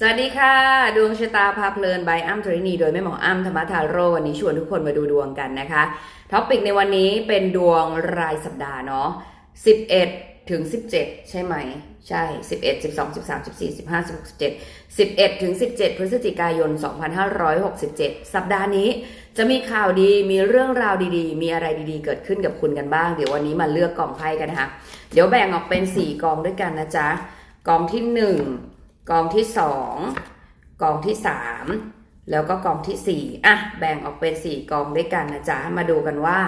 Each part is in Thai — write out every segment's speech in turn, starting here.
สวัสดีค่ะ ดวงชะตาพาเพลินบายอ้ำธรินีโดยแม่หมออ้ำธรรมทาโรวันนี้ชวนทุกคนมาดูดวงกันนะคะท็อปิกในวันนี้เป็นดวงรายสัปดาห์เนาะ11 ถึง 17 ใช่ไหม ใช่ 11 12 13 14 15 16 17 11 ถึง 17 พฤศจิกายน 2567 สัปดาห์นี้จะมีข่าวดีมีเรื่องราวดีๆ มีอะไรดีๆ เกิดขึ้นกับคุณกันบ้าง เดี๋ยววันนี้มาเลือกกองไพ่กันนะคะเดี๋ยวแบ่งออกเป็น 4 กองด้วยกันนะจ๊ะกองที่ 1 กองที่2กองที่3แล้วก็กองทีสี่4อะแบ่งออกเป็น4กองด้วยกันนะจ๊ะมาดูกันว่า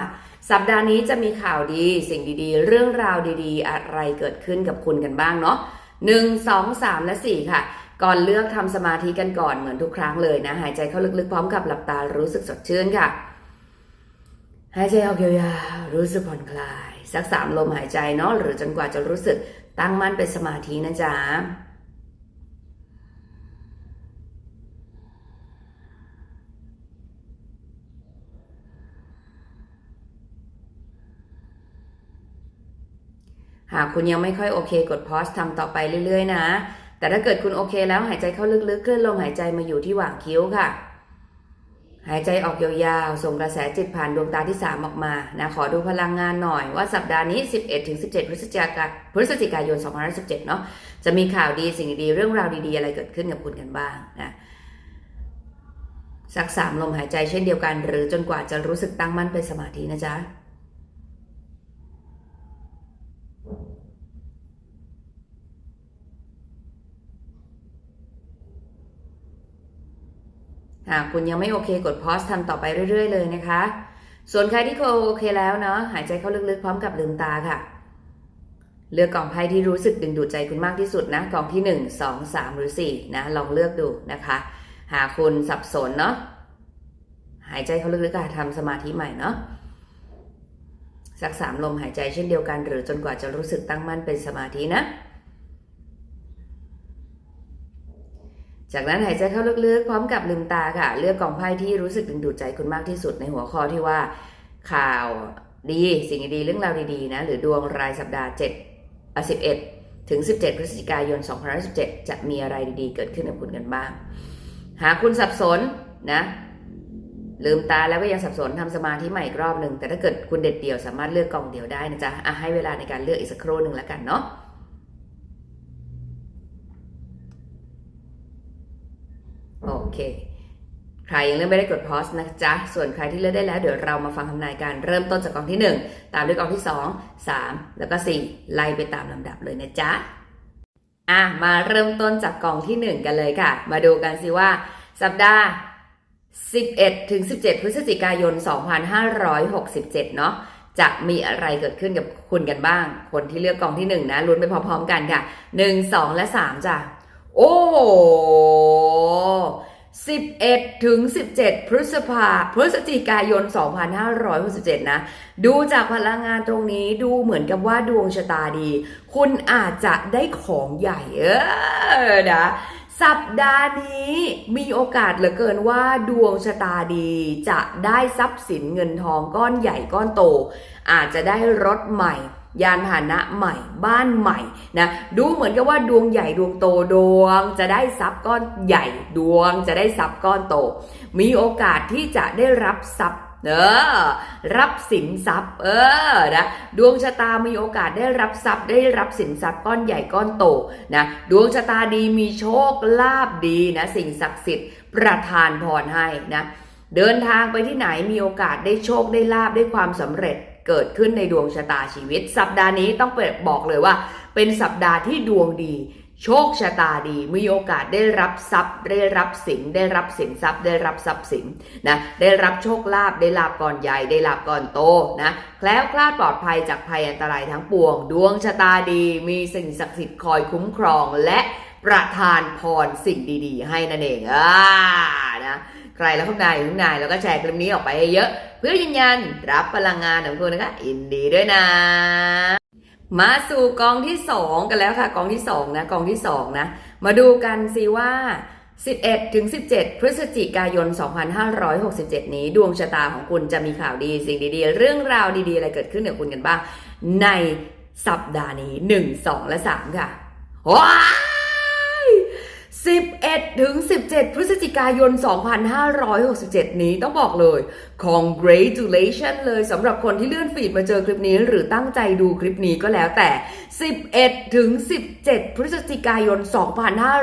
สัปดาห์นี้จะมีข่าวดีสิ่งดีๆ เรื่องราวดีๆ อะไรเกิดขึ้นกับคุณกันบ้างเนาะหนึ่งสองสามและสี่ค่ะ ก่อนเลือกทำสมาธิกันก่อนเหมือนทุกครั้งเลยนะ หายใจเข้าลึกๆพร้อมกับหลับตารู้สึกสดชื่นค่ะ หายใจออกยาวๆรู้สึกผ่อนคลาย สักสามลมหายใจเนาะหรือจนกว่าจะรู้สึกตั้งมั่นเป็นสมาธินะจ๊ะากคุณยังไม่ค่อยโอเคกดพอสทำต่อไปเรื่อย ๆ นะ แต่ถ้าเกิดคุณโอเคแล้วหายใจเข้าลึกๆเคลื่อนลมหายใจมาอยู่ที่หว่างคิ้วค่ะ หายใจออกยาวๆ ส่งกระแสจิตผ่านดวงตาที่ 3 ออกมานะขอดูพลังงานหน่อยว่าสัปดาห์นี้ 11-17 พฤศจิกายนพฤศจิกายน 2017 เนาะจะมีข่าวดีสิ่งดีเรื่องราวดีๆ อะไรเกิดขึ้นกับคุณกันบ้างนะสักสามลมหายใจเช่นเดียวกัน หรือจนกว่าจะรู้สึกตั้งมั่นเป็นสมาธินะจ๊ะ หากคุณยังไม่โอเคกดพอสทำต่อไปเรื่อย ๆ เลยนะคะ ส่วนใครที่โอเคแล้วเนาะหายใจเข้าลึกๆพร้อมกับลืมตาค่ะ เลือกกล่องไพ่ที่รู้สึกดึงดูดใจคุณมากที่สุดนะกล่องที่ 1 2 3 หรือ 4 นะลองเลือกดูนะคะ หากคุณสับสนเนาะหายใจเข้าลึกๆค่ะทำสมาธิใหม่เนาะสักสามลมหายใจเช่นเดียวกัน หรือจนกว่าจะรู้สึกตั้งมั่นเป็นสมาธินะ จากนั้นหายใจเข้าลึกๆ พร้อมกับลืมตาค่ะ เลือกกองไพ่ที่รู้สึกดึงดูดใจคุณมากที่สุดในหัวข้อที่ว่า ข่าวดีสิ่งดีเรื่องราวดีๆนะ หรือดวงรายสัปดาห์7อะ11 ถึง 17 พฤศจิกายน 2017 จะมีอะไรดีๆ เกิดขึ้นกับคุณกันบ้าง หากคุณสับสนนะลืมตาแล้วก็ยังสับสนทำสมาธิใหม่อีกรอบหนึ่งแต่ถ้าเกิดคุณเด็ดเดี่ยวสามารถเลือกกองเดียวได้นะจ๊ะอะให้เวลาในการเลือกอีกสักครู่หนึ่งแล้วกันเนาะ โอเค ใครยังเลือกไม่ได้กดพอสนะจ๊ะ ส่วนใครที่เลือกได้แล้วเดี๋ยวเรามาฟังทำนายการเริ่มต้นจากกองที่ 1 ตามด้วยกองที่ 2 3 แล้วก็ 4 ไล่ไปตามลำดับเลยนะจ๊ะอะมาเริ่มต้นจากกองที่ 1 กันเลยค่ะ มาดูกันสิว่า สัปดาห์ 11 ถึง 17 พฤศจิกายน 2567 เนาะจะมีอะไรเกิดขึ้นกับคุณกันบ้าง คนที่เลือกกองที่ 1 นะลุ้นไปพร้อมๆกันค่ะ 1 2 และ 3จ้ะ โอ้โห11 ถึง 17 พฤษภาพฤศจิกายน 2567 นะ ดูจากพลังงานตรงนี้ดูเหมือนกับว่าดวงชะตาดี คุณอาจจะได้ของใหญ่ เออนะสัปดาห์นี้มีโอกาสเหลือเกินว่าดวงชะตาดีจะได้ทรัพย์สินเงินทองก้อนใหญ่ก้อนโต อาจจะได้รถใหม่ ยานพาหนะใหม่บ้านใหม่นะดูเหมือนกับว่าดวงใหญ่ดวงโตดวง จะได้ทรัพย์ก้อนใหญ่ดวง จะได้ทรัพย์ก้อนโต มีโอกาสที่จะได้รับทรัพย์เออรับสินทรัพย์ เออนะดวงชะตามีโอกาสได้รับทรัพย์ ได้รับสินทรัพย์ก้อนใหญ่ก้อนโตนะดวงชะตาดีมีโชคลาภดีนะสิ่งศักดิ์สิทธิ์ประทานพรให้นะเดินทางไปที่ไหนมีโอกาสได้โชคได้ลาบได้ความสำเร็จ เกิดขึ้นในดวงชะตาชีวิต สัปดาห์นี้ต้องเปิดบอกเลยว่า เป็นสัปดาห์ที่ดวงดี โชคชะตาดี มีโอกาสได้รับทรัพย์ ได้รับสินได้รับสินทรัพย์ ได้รับทรัพย์สินนะได้รับโชคลาภได้ลาบก่อนใหญ่ได้ลาบก่อนโตนะแคล้วคลาดปลอดภัยจากภัยอันตรายทั้งปวง ดวงชะตาดี มีสิ่งศักดิ์สิทธิ์คอยคุ้มครองและประทานพรสิ่งดี ๆ ให้นั่นเองอ่านะ ใครแล้วข้างในข้างในแล้วก็แชร์คลิปนี้ออกไปให้เยอะเพื่อยืนยันรับพลังงานของคุณนะคะอินดีด้วยนะ มาสู่กองที่2กันแล้วค่ะกองที่2นะกองที่2นะ มาดูกันสิว่า11ถึง17 พฤศจิกายน 2567 นี้ ดวงชะตาของคุณจะมีข่าวดีสิ่งดีๆ เรื่องราวดีๆ อะไรเกิดขึ้นกับคุณกันบ้าง ในสัปดาห์นี้ 1 2 และ 3 ค่ะว้า 11 ถึง 17 พฤศจิกายน 2567 นี้ต้องบอกเลย congratulation เลยสำหรับคนที่เลื่อนฟีดมาเจอคลิปนี้ หรือตั้งใจดูคลิปนี้ก็แล้วแต่ 11 ถึง 17 พฤศจิกายน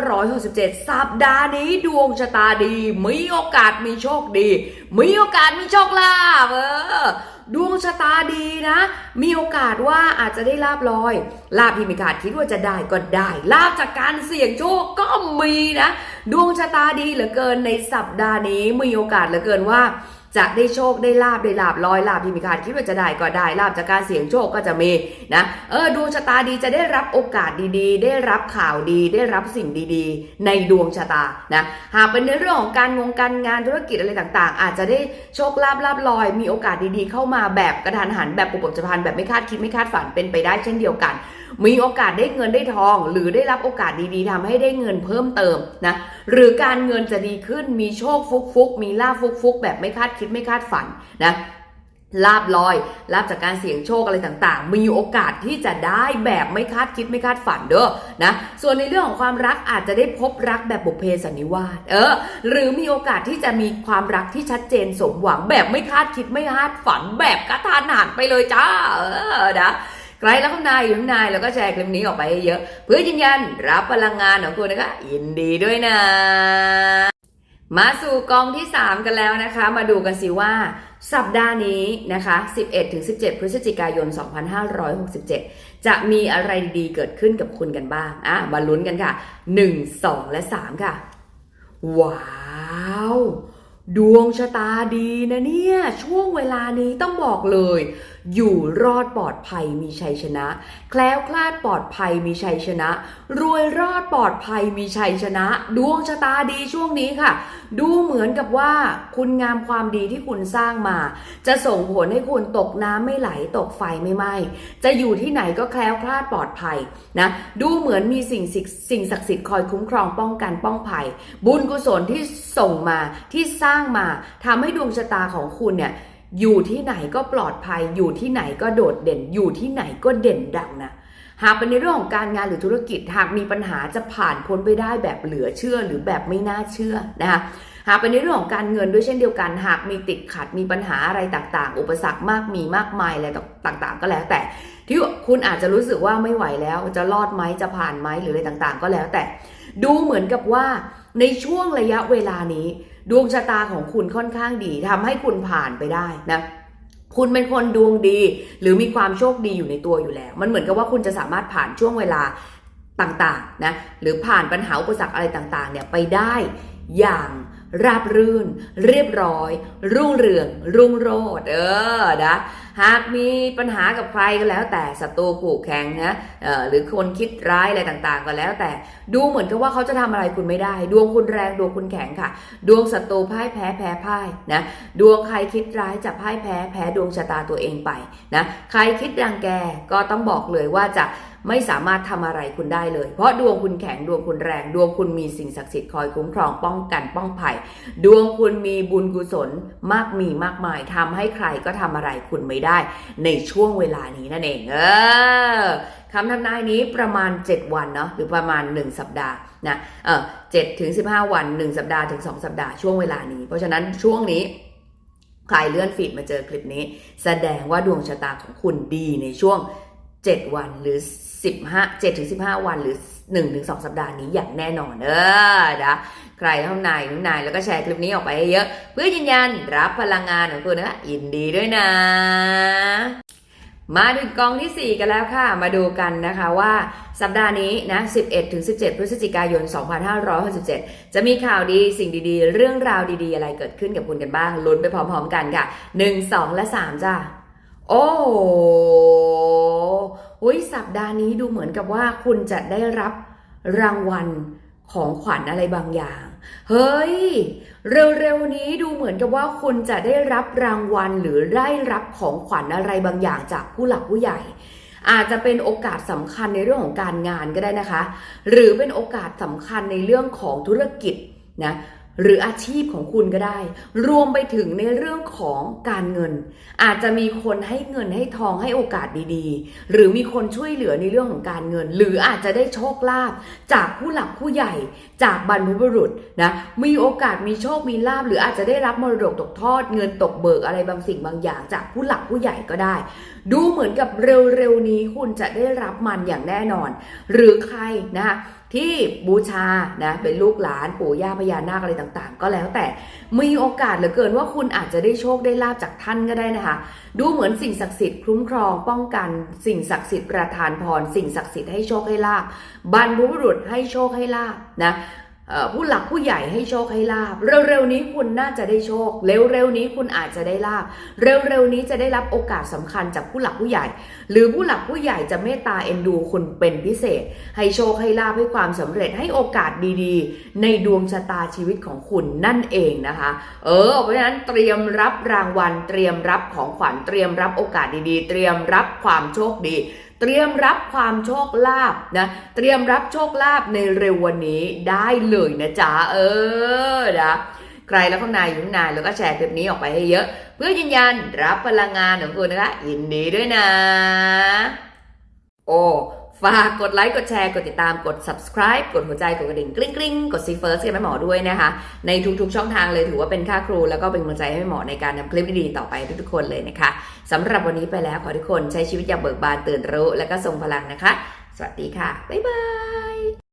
2567 สัปดาห์นี้ดวงชะตาดี มีโอกาสมีโชคดี มีโอกาสมีโชคลาภเออ ดวงชะตาดีนะ มีโอกาสว่าอาจจะได้ลาบลอย ลาบที่มีขาดคิดว่าจะได้ก็ได้ ลาบจากการเสี่ยงโชคก็มีนะ ดวงชะตาดีเหลือเกินในสัปดาห์นี้มีโอกาสเหลือเกินว่า จะได้โชคได้ลาบได้ลาบลอยลาบที่มีขาดคิดว่าจะได้ก็ได้ลาบจากการเสี่ยงโชคก็จะมีนะเออดวงชะตาดีจะได้รับโอกาสดีๆ ได้รับข่าวดีได้รับสิ่งดีๆ ในดวงชะตานะหากเป็นในเรื่องของการงงการงานธุรกิจอะไรต่างๆ อาจจะได้โชคลาภลาบลอย มีโอกาสดีๆ เข้ามาแบบกระทันหันแบบปุบปับจะพันแบบไม่คาดคิดไม่คาดฝันเป็นไปได้เช่นเดียวกันมีโอกาสได้เงินได้ทอง หรือได้รับโอกาสดีๆทำให้ได้เงินเพิ่มเติมนะหรือการเงินจะดีขึ้นมีโชคฟุกฟุกๆมีลาบฟุกฟุกๆแบบไม่คาดคิดไม่คาดฝันนะลาบลอยลาบจากการเสี่ยงโชคอะไรต่างๆ มีโอกาสที่จะได้แบบไม่คาดคิดไม่คาดฝันเด้อนะส่วนในเรื่องของความรักอาจจะได้พบรักแบบบุพเพสันนิวาสเออ หรือมีโอกาสที่จะมีความรักที่ชัดเจนสมหวังแบบไม่คาดคิดไม่คาดฝันแบบกระทานหันไปเลยจ้าเออนะ ใครแล้วข้างในอยู่ข้างในแล้วก็แชร์คลิปนี้ออกไปให้เยอะ เพื่อยืนยันรับพลังงานของคุณนะคะยินดีด้วยนะ มาสู่กองที่ 3 กันแล้วนะคะ มาดูกันสิว่าสัปดาห์นี้นะคะ 11-17 พฤศจิกายน 2567 จะมีอะไรดีเกิดขึ้นกับคุณกันบ้าง อะ มาลุ้นกันค่ะ 1 2 และ 3 ค่ะ ว้าว ดวงชะตาดีนะเนี่ย ช่วงเวลานี้ต้องบอกเลย อยู่รอดปลอดภัยมีชัยชนะ แคล้วคลาดปลอดภัยมีชัยชนะ รวยรอดปลอดภัยมีชัยชนะ ดวงชะตาดีช่วงนี้ค่ะ ดูเหมือนกับว่าคุณงามความดีที่คุณสร้างมา จะส่งผลให้คุณตกน้ำไม่ไหลตกไฟไม่ไหม้จะอยู่ที่ไหนก็แคล้วคลาดปลอดภัยนะดูเหมือนมีสิ่งสิ่งศักดิ์สิทธิ์คอยคุ้มครองป้องกันป้องภัย บุญกุศลที่ส่งมาที่สร้างมาทำให้ดวงชะตาของคุณเนี่ย อยู่ที่ไหนก็ปลอดภัย อยู่ที่ไหนก็โดดเด่น อยู่ที่ไหนก็เด่นดังนะหากเป็นในเรื่องของการงานหรือธุรกิจหากมีปัญหาจะผ่านพ้นไปได้แบบเหลือเชื่อหรือแบบไม่น่าเชื่อนะคะหากเป็นในเรื่องของการเงินด้วยเช่นเดียวกัน หากมีติดขัดมีปัญหาอะไรต่างๆ อุปสรรคมากมีมากมายอะไรต่าง ๆ ก็แล้ว แต่ที่คุณอาจจะรู้สึกว่าไม่ไหวแล้วจะรอดไหมจะผ่านไหมหรืออะไรต่างๆ ก็แล้วแต่ ดูเหมือนกับว่าในช่วงระยะเวลานี้ ดวงชะตาของคุณค่อนข้างดีทำให้คุณผ่านไปได้นะคุณเป็นคนดวงดี หรือมีความโชคดีอยู่ในตัวอยู่แล้ว มันเหมือนกับว่าคุณจะสามารถผ่านช่วงเวลาต่างๆนะหรือผ่านปัญหาอุปสรรคอะไรต่างๆเนี่ยไปได้อย่าง ราบรื่น เรียบร้อย รุ่งเรือง รุ่งโรจน์เออนะหากมีปัญหากับใครก็แล้ว แต่ศัตรูขู่แข่งนะออหรือคนคิดร้ายอะไรต่างๆ ก็แล้ว แต่ดูเหมือนกับว่าเขาจะทำอะไรคุณไม่ได้ ดวงคุณแรงดวงคุณแข็งค่ะ ดวงศัตรูพ่ายแพ้แพ้พ่ายนะดวงใครคิดร้ายจะพ่ายแพ้แพ้ดวงชะตาตัวเองไปนะใครคิดรังแกก็ต้องบอกเลยว่าจะ ไม่สามารถทำอะไรคุณได้เลย เพราะดวงคุณแข็งดวงคุณแรง ดวงคุณมีสิ่งศักดิ์สิทธิ์คอยคุ้มครองป้องกันป้องภัย ดวงคุณมีบุญกุศลมากมีมากมายทำให้ใครก็ทำอะไรคุณไม่ได้ ในช่วงเวลานี้นั่นเองเออคำทำนายนี้ประมาณ 7 วันเนาะหรือประมาณ 1 สัปดาห์นะเออเจ็ดถึงสิบห้าวัน 1 สัปดาห์ถึง 2 สัปดาห์ช่วงเวลานี้ เพราะฉะนั้นช่วงนี้ใครเลื่อนฟีดมาเจอคลิปนี้ แสดงว่าดวงชะตาของคุณดีในช่วง 7 วันหรือ 15 7ถึง15 วันหรือ1ถึง2สัปดาห์นี้อย่างแน่นอนเออนะใครเท่านายนุ่นนายแล้วก็แชร์คลิปนี้ออกไปให้เยอะเพื่อยืนยันรับพลังงานของคุณนะคะยินดีด้วยนะ มาถึงกองทีสี่4 กันแล้วค่ะ มาดูกันนะคะว่าสัปดาห์นี้นะ 11ถึง17 พฤศจิกายน 2567 จะมีข่าวดีสิ่งดีๆ เรื่องราวดีๆ อะไรเกิดขึ้นกับคุณกันบ้างลุ้นไปพร้อมๆกันค่ะ 1 2 และ 3 จ้าโอ้ อุ๊ยสัปดาห์นี้ดูเหมือนกับว่าคุณจะได้รับรางวัลของขวัญอะไรบางอย่าง เฮ้ย เร็วๆนี้ดูเหมือนกับว่าคุณจะได้รับรางวัลหรือได้รับของขวัญอะไรบางอย่างจากผู้หลักผู้ใหญ่ อาจจะเป็นโอกาสสำคัญในเรื่องของการงานก็ได้นะคะ หรือเป็นโอกาสสำคัญในเรื่องของธุรกิจนะ หรืออาชีพของคุณก็ได้ รวมไปถึงในเรื่องของการเงิน อาจจะมีคนให้เงินให้ทองให้โอกาสดีๆ หรือมีคนช่วยเหลือในเรื่องของการเงิน หรืออาจจะได้โชคลาภจากผู้หลักผู้ใหญ่จากบรรพบุรุษนะมีโอกาสมีโชคมีลาภหรืออาจจะได้รับมรดกตกทอด เงินตกเบิกอะไรบางสิ่งบางอย่าง จากผู้หลักผู้ใหญ่ก็ได้ ดูเหมือนกับเร็วๆนี้คุณจะได้รับมันอย่างแน่นอน หรือใครนะคะ ที่บูชานะเป็นลูกหลานปู่ย่าพญานาคอะไรต่างๆ ก็แล้วแต่มีโอกาสเหลือเกินว่าคุณอาจจะได้โชคได้ลาบจากท่านก็ได้นะคะ ดูเหมือนสิ่งศักดิ์สิทธิ์คุ้มครองป้องกัน สิ่งศักดิ์สิทธิ์ประทานพร สิ่งศักดิ์สิทธิ์ให้โชคให้ลาบบรรพบุรุษให้โชคให้ลาบนะ ผู้หลักผู้ใหญ่ให้โชคให้ลาบ เร็วๆนี้คุณน่าจะได้โชค เร็วๆนี้คุณอาจจะได้ลาบ เร็วๆนี้จะได้รับโอกาสสำคัญจากผู้หลักผู้ใหญ่ หรือผู้หลักผู้ใหญ่จะเมตตาเอ็นดูคุณเป็นพิเศษ ให้โชคให้ลาบให้ความสำเร็จให้โอกาสดีๆ ในดวงชะตาชีวิตของคุณนั่นเองนะคะ เออ เพราะฉะนั้นเตรียมรับรางวัล เตรียมรับของขวัญเตรียมรับโอกาสดีๆ เตรียมรับความโชคดี เตรียมรับความโชคลาภนะ เตรียมรับโชคลาภในเร็ววันนี้ได้เลยนะจ๊ะเออนะใครแล้วข้างในอยู่นานแล้วก็แชร์คลิปนี้ออกไปให้เยอะ เพื่อยืนยันรับพลังงานของคุณนะคะยินดีด้วยนะ โอ้ ฝากกดไลค์ กดแชร์ กดติดตาม กด subscribe กดหัวใจ กดกระดิ่งกริ๊งกริ๊งกดซีเฟิร์สให้แม่หมอด้วยนะคะ ในทุกๆช่องทางเลยถือว่าเป็นค่าครู แล้วก็เป็นกำลังใจให้แม่หมอในการทำคลิปดีๆต่อไปทุกๆคนเลยนะคะสำหรับวันนี้ไปแล้วขอทุกคนใช้ชีวิตอย่างเบิกบานตื่นรู้ และก็ทรงพลังนะคะ สวัสดีค่ะ บ๊ายบาย